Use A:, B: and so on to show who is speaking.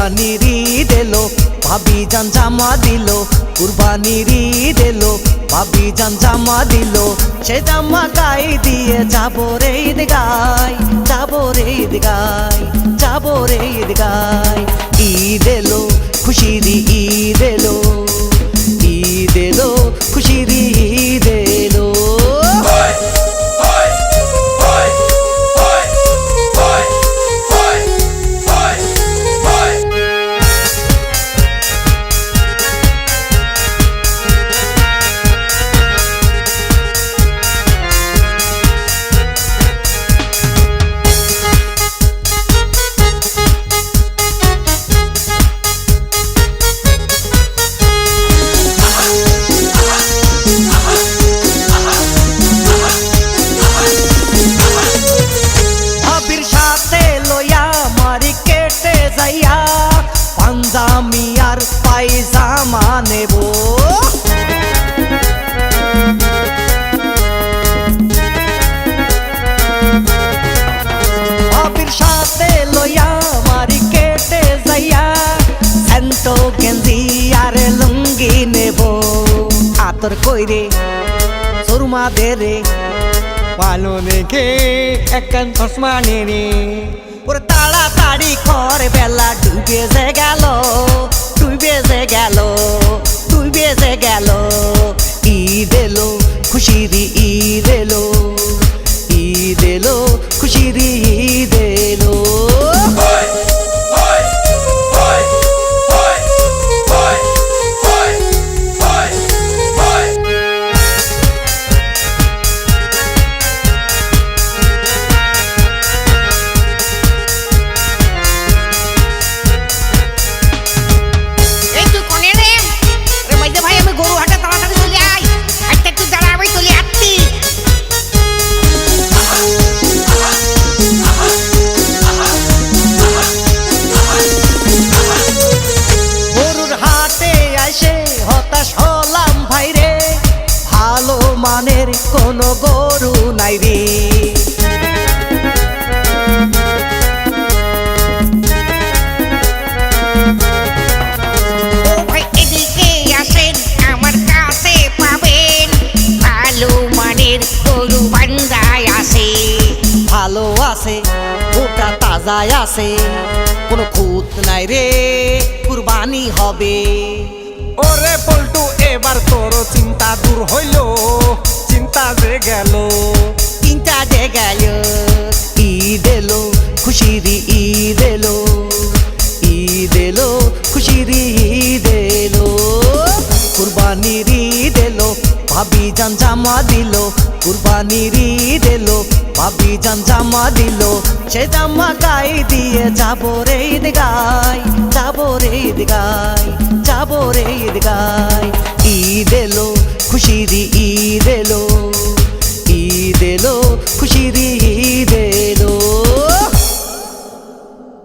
A: কুরবানির ঈদ এলো ভাবি যান জামা দিল কুরবানির ঈদ এলো ভাবি যান জামা দিল। সে জামা গাই দিয়ে যাব রে ঈদ গাই যাব রে ঈদ গাই যাব রে ঈদ গাই ঈদ এলো, খুশির ঈদ এলো আতর কইরে সরুমা দে রে। ভালো দেখে একখান চশমা নে রে। ওর তাড়াতাড়ি কর বেলা ডুবে যে গেল। মানের কোনো গরু নাই রে।
B: ভালো মানের গরু বান্দায় আছে
A: ভালো আছে। কোনো খুঁত নাই রে কুরবানি হবে।
C: এবার তোর চিন্তা দূর হইল, চিন্তা যে গেল।
A: তিনটা যে গেল, ঈদ এলো, খুশির ঈদ এলো ঈদ এলো, খুশির ঈদ এলো। কুরবানির ঈদ এলো, ভাবি জান জামা দিল। কুরবানির ঈদ এলো, ভাবি জান জামা দিল। সে জামা গাই দিয়ে যাব রে ঈদ গাই যাব রে ঈদ গাই যাব রে ঈদ গাই ঈদ এলো খুশির